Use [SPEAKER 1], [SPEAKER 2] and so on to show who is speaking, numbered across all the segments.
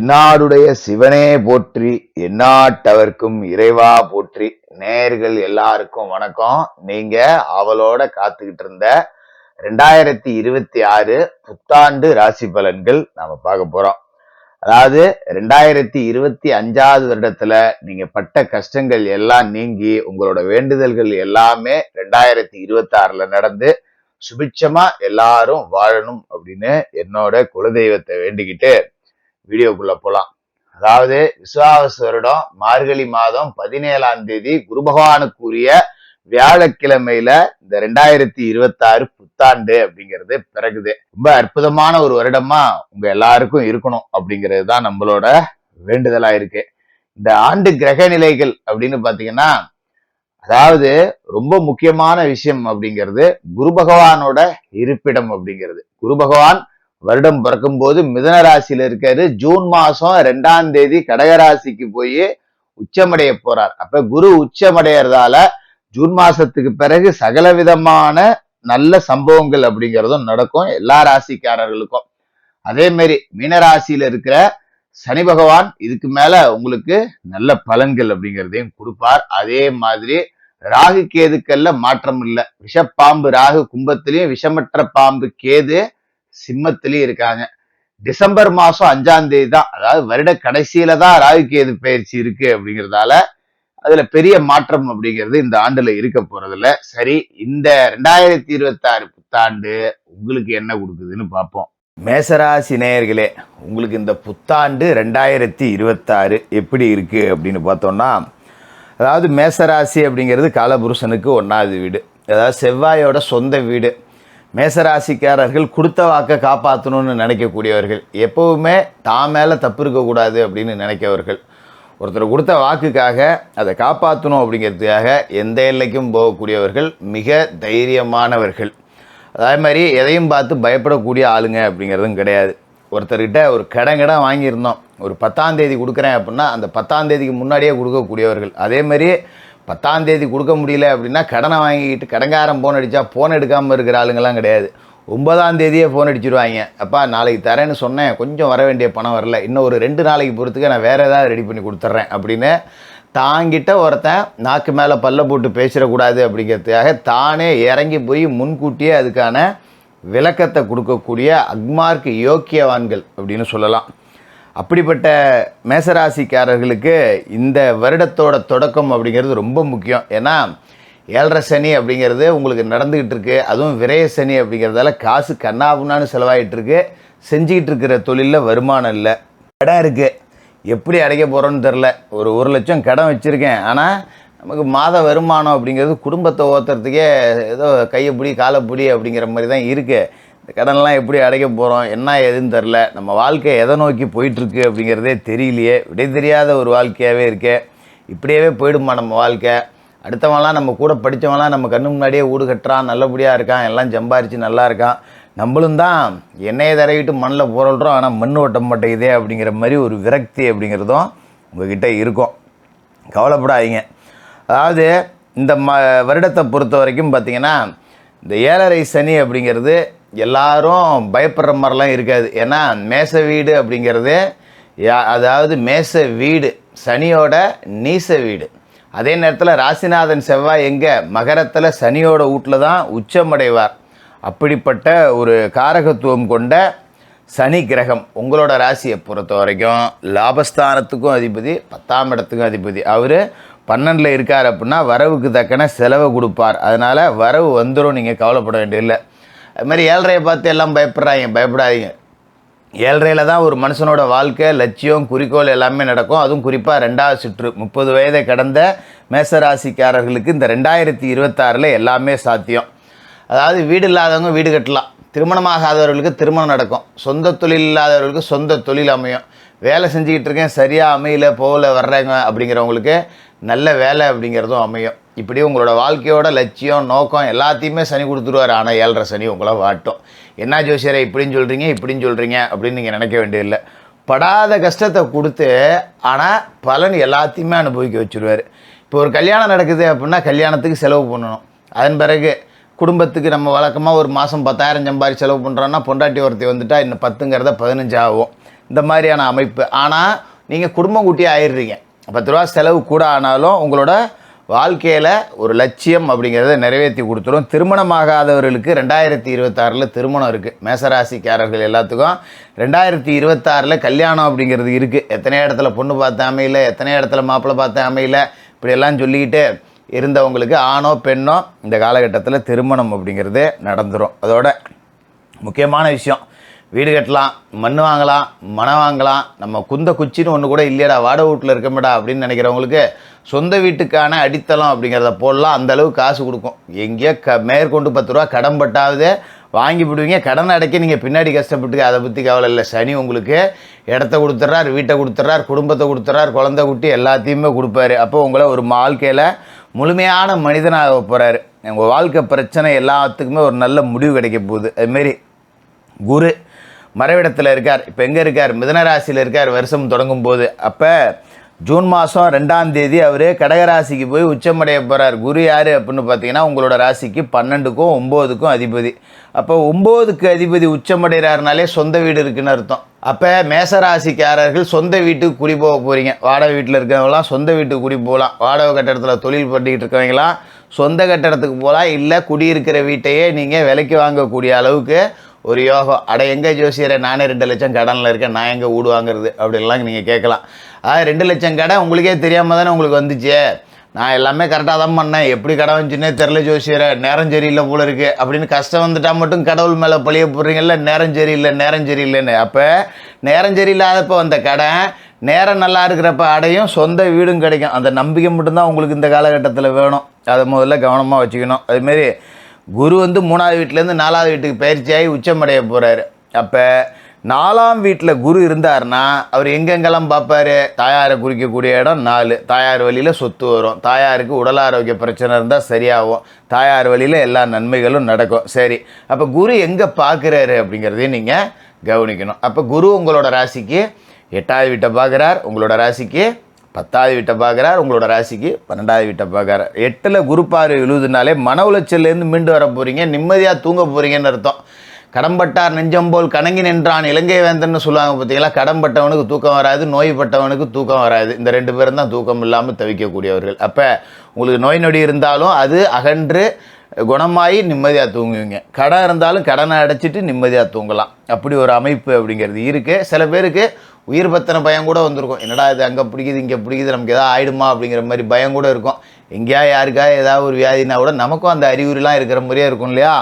[SPEAKER 1] என்னாடுடைய சிவனே போற்றி என்னாட்டவர்க்கும் இறைவா போற்றி. நேர்கள் எல்லாருக்கும் வணக்கம். நீங்க அவளோட காத்துக்கிட்டு இருந்த ரெண்டாயிரத்தி இருபத்தி ஆறு புத்தாண்டு ராசி பலன்கள் நாம பார்க்க போறோம். அதாவது ரெண்டாயிரத்தி இருபத்தி அஞ்சாவது வருடத்துல நீங்க பட்ட கஷ்டங்கள் எல்லாம் நீங்கி உங்களோட வேண்டுதல்கள் எல்லாமே ரெண்டாயிரத்தி இருபத்தி ஆறுல நடந்து சுபிட்சமா எல்லாரும் வாழணும் அப்படின்னு என்னோட குலதெய்வத்தை வேண்டிக்கிட்டு வீடியோக்குள்ள போலாம். அதாவது விசுவாவச வருடம் மார்கழி மாதம் பதினேழாம் தேதி குரு பகவானுக்குரிய வியாழக்கிழமையில இந்த ரெண்டாயிரத்தி இருபத்தி ஆறு புத்தாண்டு அப்படிங்கிறது பிறகுது. ரொம்ப அற்புதமான ஒரு வருடமா உங்க எல்லாருக்கும் இருக்கணும் அப்படிங்கிறது தான் நம்மளோட வேண்டுதலா இருக்கு. இந்த ஆண்டு கிரக நிலைகள் அப்படின்னு பாத்தீங்கன்னா அதாவது ரொம்ப முக்கியமான விஷயம் அப்படிங்கிறது குரு பகவானோட இருப்பிடம் அப்படிங்கிறது. குரு பகவான் வருடம் பிறக்கும் போது மிதன ராசியில இருக்காரு. ஜூன் மாசம் ரெண்டாம் தேதி கடகராசிக்கு போய் உச்சமடைய போறார். அப்ப குரு உச்சமடையறதால ஜூன் மாசத்துக்கு பிறகு சகல விதமான நல்ல சம்பவங்கள் அப்படிங்கிறதும் நடக்கும் எல்லா ராசிக்காரர்களுக்கும். அதே மாதிரி மீனராசியில இருக்கிற சனி பகவான் இதுக்கு மேல உங்களுக்கு நல்ல பலன்கள் அப்படிங்கிறதையும் கொடுப்பார். அதே மாதிரி ராகு கேதுக்கள்ல மாற்றம் இல்லை. விஷப்பாம்பு ராகு கும்பத்திலையும் விஷமற்ற பாம்பு கேது சிம்மத்திலயும் இருக்காங்க. டிசம்பர் மாசம் அஞ்சாம் தேதி தான். அதாவது வருட கடைசியில தான் ராகு பயிற்சி இருக்கு அப்படிங்கிறதால அதுல பெரிய மாற்றம் அப்படிங்கிறது இந்த ஆண்டுல இருக்க போறதில்ல. சரி இந்த ரெண்டாயிரத்தி இருபத்தி ஆறு புத்தாண்டு உங்களுக்கு என்ன கொடுக்குதுன்னு பார்ப்போம். மேசராசி நேயர்களே உங்களுக்கு இந்த புத்தாண்டு ரெண்டாயிரத்தி இருபத்தாறு எப்படி இருக்கு அப்படின்னு பார்த்தோம்னா அதாவது மேசராசி அப்படிங்கிறது காலபுருஷனுக்கு ஒன்றாவது வீடு. அதாவது செவ்வாயோட சொந்த வீடு. மேசராசிக்காரர்கள் கொடுத்த வாக்கை காப்பாற்றணும்னு நினைக்கக்கூடியவர்கள். எப்பவுமே தான் மேலே தப்பு இருக்கக்கூடாது அப்படின்னு நினைக்கவர்கள். ஒருத்தர் கொடுத்த வாக்குக்காக அதை காப்பாற்றணும் அப்படிங்கிறதுக்காக எந்த எல்லைக்கும் போகக்கூடியவர்கள் மிக தைரியமானவர்கள். அதே மாதிரி எதையும் பார்த்து பயப்படக்கூடிய ஆளுங்க அப்படிங்கிறதும் கிடையாது. ஒருத்தர்கிட்ட ஒரு கடன் கடன் வாங்கியிருந்தோம். ஒரு பத்தாம் தேதி கொடுக்குறேன் அப்படின்னா அந்த பத்தாம் தேதிக்கு முன்னாடியே கொடுக்கக்கூடியவர்கள். அதே மாதிரி பத்தாம் தேதி கொடுக்க முடியல அப்படின்னா கடனை வாங்கிக்கிட்டு கடங்காரம் ஃபோன் அடித்தா ஃபோன் எடுக்காமல் இருக்கிற ஆளுங்கெல்லாம் கிடையாது. ஒன்பதாம் தேதியே ஃபோன் அடிச்சிருவாங்க. அப்பா நாளைக்கு தரேன்னு சொன்னேன். கொஞ்சம் வர வேண்டிய பணம் வரல. இன்னும் ஒரு ரெண்டு நாளைக்கு பொறுத்துக்கு நான் வேறு ஏதாவது ரெடி பண்ணி கொடுத்துட்றேன் அப்படின்னு தாங்கிட்ட ஒருத்தன் நாக்கு மேலே பல்ல போட்டு பேசிடக்கூடாது அப்படிங்கிறதுக்காக தானே இறங்கி போய் முன்கூட்டியே அதுக்கான விளக்கத்தை கொடுக்கக்கூடிய அக்மார்க் யோக்கியவான்கள் அப்படின்னு சொல்லலாம். அப்படிப்பட்ட மேசராசிக்காரர்களுக்கு இந்த வருடத்தோட தொடக்கம் அப்படிங்கிறது ரொம்ப முக்கியம். ஏன்னா ஏழரை சனி அப்படிங்கிறது உங்களுக்கு நடந்துக்கிட்டு இருக்கு. அதுவும் விரய சனி அப்படிங்கிறதால காசு கண்ணாபுண்ணான்னு செலவாயிட்டு இருக்கு. செஞ்சுக்கிட்டு இருக்கிற தொழிலில் வருமானம் இல்லை. இடம் இருக்குது எப்படி அடைக்க போகிறோன்னு தெரில ஒரு ஒரு லட்சம் கடன் வச்சுருக்கேன். ஆனால் நமக்கு மாத வருமானம் அப்படிங்கிறது குடும்பத்தை ஓத்துறதுக்கே ஏதோ கையை பிடி காலை பிடி அப்படிங்கிற மாதிரி தான் இருக்குது இந்த கடன்லாம் எப்படி அடைக்க போகிறோம் என்ன ஏதுன்னு தெரில நம்ம வாழ்க்கை எதை நோக்கி போயிட்டுருக்கு அப்படிங்கிறதே தெரியலையே. விடை தெரியாத ஒரு வாழ்க்கையாகவே இருக்கே. இப்படியே போயிடுமா நம்ம வாழ்க்கை. அடுத்தவன்லாம் நம்ம கூட படித்தவன்லாம் நம்ம கண்ணு முன்னாடியே வீடு கட்டுறான் நல்லபடியாக இருக்கான் எல்லாம் சம்பாரித்து நல்லா இருக்கான். நம்மளும் தான் எண்ணெயை தடவிட்டு மண்ணில் புரள்றோம் ஆனால் மண் ஓட்ட மாட்டேங்குதே அப்படிங்கிற மாதிரி ஒரு விரக்தி அப்படிங்கிறதும் உங்ககிட்ட இருக்கும். கவலைப்படாதீங்க. அதாவது இந்த ம வருடத்தை பொறுத்த வரைக்கும் பார்த்திங்கன்னா இந்த ஏழரை சனி அப்படிங்கிறது எல்லாரும் பயப்படுற மாதிரிலாம் இருக்காது. ஏன்னா மேச வீடு அப்படிங்கிறது யா- அதாவது மேச வீடு சனியோட நீச வீடு. அதே நேரத்தில் ராசிநாதன் செவ்வாய் எங்கே? மகரத்தில் சனியோட வீட்டில் தான் உச்சமடைவார். அப்படிப்பட்ட ஒரு காரகத்துவம் கொண்ட சனி கிரகம் உங்களோட ராசியை பொறுத்த வரைக்கும் லாபஸ்தானத்துக்கும் அதிபதி பத்தாம் இடத்துக்கும் அதிபதி. அவர் பன்னெண்டில் இருக்கார் அப்படின்னா வரவுக்கு தக்கன செலவை கொடுப்பார். அதனால் வரவு வந்துடும் நீங்கள் கவலைப்பட வேண்டியதில்லை. அதுமாதிரி ஏழ்றையை பார்த்து எல்லாம் பயப்படுறாங்க பயப்படாதீங்க. ஏழ்றையில் தான் ஒரு மனுஷனோட வாழ்க்கை லட்சியம் குறிக்கோள் எல்லாமே நடக்கும். அதுவும் குறிப்பாக ரெண்டாவது சுற்று முப்பது வயதை கடந்த மேசராசிக்காரர்களுக்கு இந்த ரெண்டாயிரத்தி இருபத்தாறில் எல்லாமே சாத்தியம். அதாவது வீடு இல்லாதவங்க வீடு கட்டலாம். திருமணமாகாதவர்களுக்கு திருமணம் நடக்கும். சொந்த தொழில் இல்லாதவர்களுக்கு சொந்த தொழில் அமையும். வேலை செஞ்சுக்கிட்டு இருக்கேன் சரியாக அமையல போகல வர்றாங்க அப்படிங்கிறவங்களுக்கு நல்ல வேலை அப்படிங்கிறதும் அமையும். இப்படி உங்களோட வாழ்க்கையோட லட்சியம் நோக்கம் எல்லாத்தையுமே சனி கொடுத்துருவார். ஆனால் ஏழரை சனி உங்களை வாட்டும். என்ன ஜோசியரை இப்படின்னு சொல்கிறீங்க இப்படின்னு சொல்கிறீங்க அப்படின்னு நீங்கள் நினைக்க வேண்டியதில்லை. படாத கஷ்டத்தை கொடுத்து ஆனால் பலன் எல்லாத்தையுமே அனுபவிக்க வச்சுருவார். இப்போ ஒரு கல்யாணம் நடக்குது அப்படின்னா கல்யாணத்துக்கு செலவு பண்ணணும். அதன் பிறகு குடும்பத்துக்கு நம்ம வழக்கமாக ஒரு மாதம் பத்தாயிரம் சம்பாரி செலவு பண்ணுறோன்னா பொண்டாட்டி ஒருத்தி வந்துட்டால் இன்னும் பத்துங்கிறத பதினஞ்சு ஆகும். இந்த மாதிரியான அமைப்பு. ஆனால் நீங்கள் குடும்பம் குட்டியாக ஆயிடுறீங்க. பத்து ரூபா செலவு கூட ஆனாலும் உங்களோட வாழ்க்கையில் ஒரு லட்சியம் அப்படிங்கிறத நிறைவேற்றி கொடுத்துரும். திருமணமாகாதவர்களுக்கு ரெண்டாயிரத்தி இருபத்தாறில் திருமணம் இருக்குது மேசராசிக்காரர்கள் எல்லாத்துக்கும் ரெண்டாயிரத்தி இருபத்தாறில் கல்யாணம் அப்படிங்கிறது இருக்குது எத்தனை இடத்துல பொண்ணு பார்த்த அமையல எத்தனை இடத்துல மாப்பிள்ளை பார்த்த அமையல இப்படியெல்லாம் சொல்லிக்கிட்டு இருந்தவங்களுக்கு ஆணோ பெண்ணோ இந்த காலகட்டத்தில் திருமணம் அப்படிங்கிறது நடந்துடும் அதோட முக்கியமான விஷயம் வீடு கட்டலாம் மண் வாங்கலாம் மனம் வாங்கலாம். நம்ம குந்த குச்சின்னு ஒன்று கூட இல்லையடா வாடகை வீட்டில் இருக்கமேடா அப்படின்னு நினைக்கிறவங்களுக்கு சொந்த வீட்டுக்கான அடித்தளம் அப்படிங்கிறத போடலாம். அந்த அளவுக்கு காசு கொடுக்கும். எங்கேயோ க மேற்கொண்டு பத்து ரூபா கடன் பட்டாவது வாங்கி விடுவீங்க. கடன் அடைக்க நீங்கள் பின்னாடி கஷ்டப்பட்டு அதை பற்றி கவலை இல்லை. சனி உங்களுக்கு இடத்த கொடுத்துட்றார் வீட்டை கொடுத்துட்றார் குடும்பத்தை கொடுத்துட்றார் குழந்தை குட்டி எல்லாத்தையுமே கொடுப்பாரு. அப்போ உங்களை ஒரு வாழ்க்கையில் முழுமையான மனிதனாக போகிறாரு உங்கள் வாழ்க்கை பிரச்சனை எல்லாத்துக்குமே ஒரு நல்ல முடிவு கிடைக்க போகுது. அதுமாரி குரு மறைவிடத்தில் இருக்கார். இப்போ எங்கே இருக்கார்? மிதனராசியில் இருக்கார் வருஷம் தொடங்கும் போது அப்போ ஜூன் மாதம் ரெண்டாம் தேதி அவர் கடகராசிக்கு போய் உச்சமடைய போகிறார் குரு யார் அப்படின்னு பார்த்தீங்கன்னா உங்களோட ராசிக்கு பன்னெண்டுக்கும் ஒம்போதுக்கும் அதிபதி. அப்போ ஒம்போதுக்கு அதிபதி உச்சமடைகிறாருனாலே சொந்த வீடு இருக்குன்னு அர்த்தம். அப்போ மேசராசிக்காரர்கள் சொந்த வீட்டுக்கு குடி போக போகிறீங்க வாடகை வீட்டில் இருக்கிறவங்களாம் சொந்த வீட்டுக்கு குடி போகலாம். வாடகை கட்டடத்தில் தொழில் பண்ணிக்கிட்டு இருக்கவங்களாம் சொந்த கட்டடத்துக்கு போகலாம். இல்லை குடியிருக்கிற வீட்டையே நீங்கள் விலைக்கு வாங்கக்கூடிய அளவுக்கு ஒரு யோகம். அட எங்கே ஜோசியரை? நானே ரெண்டு லட்சம் கடனில் இருக்கேன். நான் எங்கே வீடு வாங்குறது அப்படின்லாம் நீங்கள் கேட்கலாம். ஆ ரெண்டு லட்சம் கடை உங்களுக்கே தெரியாமல் தானே உங்களுக்கு வந்துச்சு? நான் எல்லாமே கரெக்டாக தான் பண்ணேன். எப்படி கடை வந்துச்சுன்னே தெரில ஜோசியரை. நேரம் சரியில்லை போல இருக்குது அப்படின்னு கஷ்டம் வந்துட்டால் மட்டும் கடவுள் மேலே பழிய போடுறீங்கல்ல? நேரம் சரியில்லை நேரம் சரியில்லைன்னு. அப்போ நேரம் சரியில்லாதப்போ வந்த கடை நேரம் நல்லா இருக்கிறப்ப அடையும் சொந்த வீடும் கிடைக்கும். அந்த நம்பிக்கை மட்டும்தான் உங்களுக்கு இந்த காலகட்டத்தில் வேணும். அதை முதல்ல கவனமாக வச்சுக்கணும். அதுமாரி குரு வந்து மூணாவது வீட்டிலேருந்து நாலாவது வீட்டுக்கு பயிற்சியாகி உச்சமடைய போகிறாரு அப்போ நாலாம் வீட்டில் குரு இருந்தாருன்னா அவர் எங்கெங்கெல்லாம் பார்ப்பாரு? தாயாரை குறிக்கக்கூடிய இடம் நாலு. தாயார் வழியில் சொத்து வரும். தாயாருக்கு உடல் ஆரோக்கிய பிரச்சனை இருந்தால் சரியாகும். தாயார் வழியில் எல்லா நன்மைகளும் நடக்கும். சரி. அப்போ குரு எங்கே பார்க்குறாரு அப்படிங்கிறதையும் நீங்கள் கவனிக்கணும். அப்போ குரு உங்களோட ராசிக்கு எட்டாவது வீட்டை பார்க்குறார். உங்களோட ராசிக்கு பத்தாவது வீட்டை பார்க்குறார் உங்களோட ராசிக்கு பன்னெண்டாவது வீட்டை பார்க்குறார். எட்டில் குரு பார்வை விழுதுனாலே மன உளைச்சல்லேருந்து மீண்டு வர போகிறீங்க நிம்மதியாக தூங்க போகிறீங்கன்னு அர்த்தம். கடம்பட்டார் நெஞ்சம்போல் கணங்கி நின்றான் இலங்கை வேந்தன்னு சொல்லுவாங்க பார்த்தீங்களா? கடம்பட்டவனுக்கு தூக்கம் வராது நோய்பட்டவனுக்கு தூக்கம் வராது. இந்த ரெண்டு பேரும் தான் தூக்கம் இல்லாமல் தவிக்கக்கூடியவர்கள். அப்போ உங்களுக்கு நோய் நொடி இருந்தாலும் அது அகன்று குணமாகி நிம்மதியாக தூங்குவீங்க. கடன் இருந்தாலும் கடனை அடைச்சிட்டு நிம்மதியாக தூங்கலாம். அப்படி ஒரு அமைப்பு அப்படிங்கிறது இருக்குது சில பேருக்கு உயிர் பத்தின பயம் கூட வந்திருக்கும். என்னடா இது அங்கே பிடிக்குது இங்கே பிடிக்குது நமக்கு எதாவது ஆயிடுமா அப்படிங்கிற மாதிரி பயம் கூட இருக்கும். எங்கேயா யாருக்கா ஏதாவது ஒரு வியாதினா கூட நமக்கும் அந்த அறிகுறிலாம் இருக்கிற மாதிரியே இருக்கும் இல்லையா?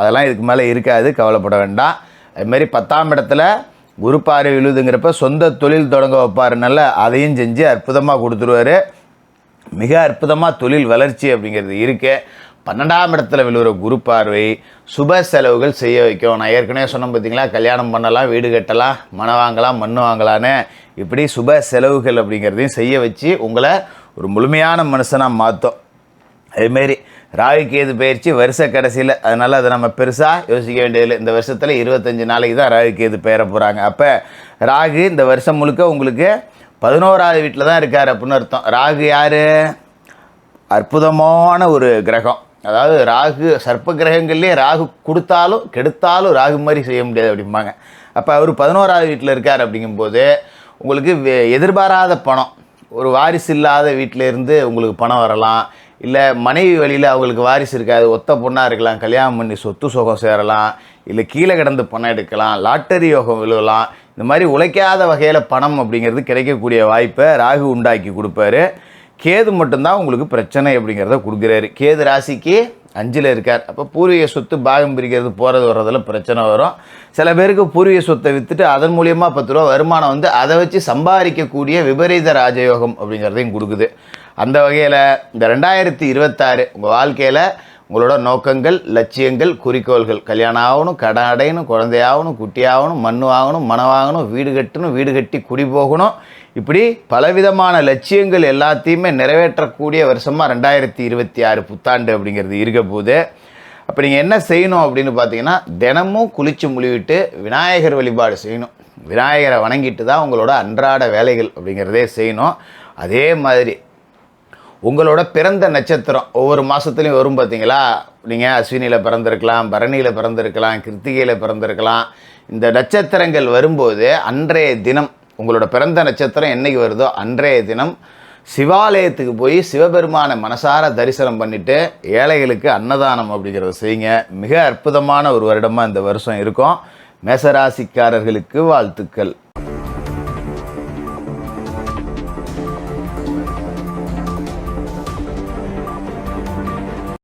[SPEAKER 1] அதெல்லாம் இதுக்கு மேலே இருக்காது கவலைப்பட வேண்டாம். அதுமாரி பத்தாம் இடத்துல குரு பார்வை விழுதுங்கிறப்ப சொந்த தொழில் தொடங்க வைப்பாருனால அதையும் செஞ்சு அற்புதமாக கொடுத்துருவாரு. மிக அற்புதமாக தொழில் வளர்ச்சி அப்படிங்கிறது இருக்குது பன்னெண்டாம் இடத்துல விழுகிற குரு பார்வை சுப செலவுகள் செய்ய வைக்கும். நான் ஏற்கனவே சொன்னேன் பார்த்தீங்களா கல்யாணம் பண்ணலாம் வீடு கட்டலாம் மனை வாங்கலாம் மண் வாங்கலான்னு இப்படி சுப செலவுகள் அப்படிங்கிறதையும் செய்ய வச்சு உங்களை ஒரு முழுமையான மனுஷனாக மாற்றும் அதுமாரி ராகு கேது பயிற்சி? வருஷ கடைசியில். அதனால் அதை நம்ம பெருசாக யோசிக்க வேண்டியதில்லை. இந்த வருஷத்தில் இருபத்தஞ்சி நாளைக்கு தான் ராகு கேது பெயர போகிறாங்க அப்போ ராகு இந்த வருஷம் முழுக்க உங்களுக்கு பதினோராவது வீட்டில் தான் இருக்கார் அப்படின்னு அர்த்தம். ராகு யார்? அற்புதமான ஒரு கிரகம். அதாவது ராகு சர்ப்ப கிரகங்கள்லேயே ராகு கொடுத்தாலும் கெடுத்தாலும் ராகு மாதிரி செய்ய முடியாது அப்படிம்பாங்க. அப்போ அவர் பதினோராவது வீட்டில் இருக்கார் அப்படிங்கும்போது உங்களுக்கு வே- எதிர்பாராத பணம். ஒரு வாரிசு இல்லாத வீட்டிலேருந்து உங்களுக்கு பணம் வரலாம். இல்லை மனைவி வழியில் அவங்களுக்கு வாரிசு இருக்காது. ஒத்த பொண்ணாக இருக்கலாம் கல்யாணம் பண்ணி சொத்து சுகம் சேரலாம். இல்லை கீழே கிடந்து பணம் எடுக்கலாம். லாட்டரி யோகம் விழுகலாம் இந்த மாதிரி உழைக்காத வகையில் பணம் அப்படிங்கிறது கிடைக்கக்கூடிய வாய்ப்பை ராகு உண்டாக்கி கொடுப்பாரு. கேது மட்டும்தான் உங்களுக்கு பிரச்சனை அப்படிங்கிறத கொடுக்குறாரு. கேது ராசிக்கு அஞ்சில் இருக்கார். அப்போ பூர்வீக சொத்து பாகம் பிரிக்கிறது போகிறது வர்றதில் பிரச்சனை வரும். சில பேருக்கு பூர்வீக சொத்தை விற்றுட்டு அதன் மூலியமாக பத்து ரூபா வருமானம் வந்து அதை வச்சு சம்பாதிக்கக்கூடிய விபரீத ராஜயோகம் அப்படிங்கிறதையும் கொடுக்குது. அந்த வகையில் இந்த ரெண்டாயிரத்தி இருபத்தாறு உங்கள் வாழ்க்கையில் உங்களோட நோக்கங்கள் லட்சியங்கள் குறிக்கோள்கள். கல்யாணம் ஆகணும் கடன் அடையணும் குழந்தையாகணும் குட்டியாகணும் மண் வாங்கணும் மனம் வாங்கணும் வீடு கட்டணும் வீடு கட்டி குடி போகணும். இப்படி பலவிதமான லட்சியங்கள் எல்லாத்தையுமே நிறைவேற்றக்கூடிய வருஷமாக ரெண்டாயிரத்தி இருபத்தி ஆறு புத்தாண்டு அப்படிங்கிறது இருக்க போகுது அப்போ நீங்கள் என்ன செய்யணும் அப்படின்னு பார்த்தீங்கன்னா தினமும் குளித்து முழுவிட்டு விநாயகர் வழிபாடு செய்யணும். விநாயகரை வணங்கிட்டு தான் உங்களோட அன்றாட வேலைகள் அப்படிங்கிறதே செய்யணும். அதே மாதிரி உங்களோட பிறந்த நட்சத்திரம் ஒவ்வொரு மாதத்துலையும் வரும் பார்த்தீங்களா நீங்கள் அஸ்வினியில் பிறந்திருக்கலாம் பரணியில் பிறந்திருக்கலாம் கிருத்திகையில் பிறந்திருக்கலாம். இந்த நட்சத்திரங்கள் வரும்போது அன்றைய தினம் உங்களோட பிறந்த நட்சத்திரம் என்னைக்கு வருதோ அன்றைய தினம் சிவாலயத்துக்கு போய் சிவபெருமானை மனசார தரிசனம் பண்ணிட்டு ஏழைகளுக்கு அன்னதானம் அப்படிங்கிறத செய்யுங்க. மிக அற்புதமான ஒரு வருடமாக இந்த வருஷம் இருக்கும். மேசராசிக்காரர்களுக்கு வாழ்த்துக்கள்.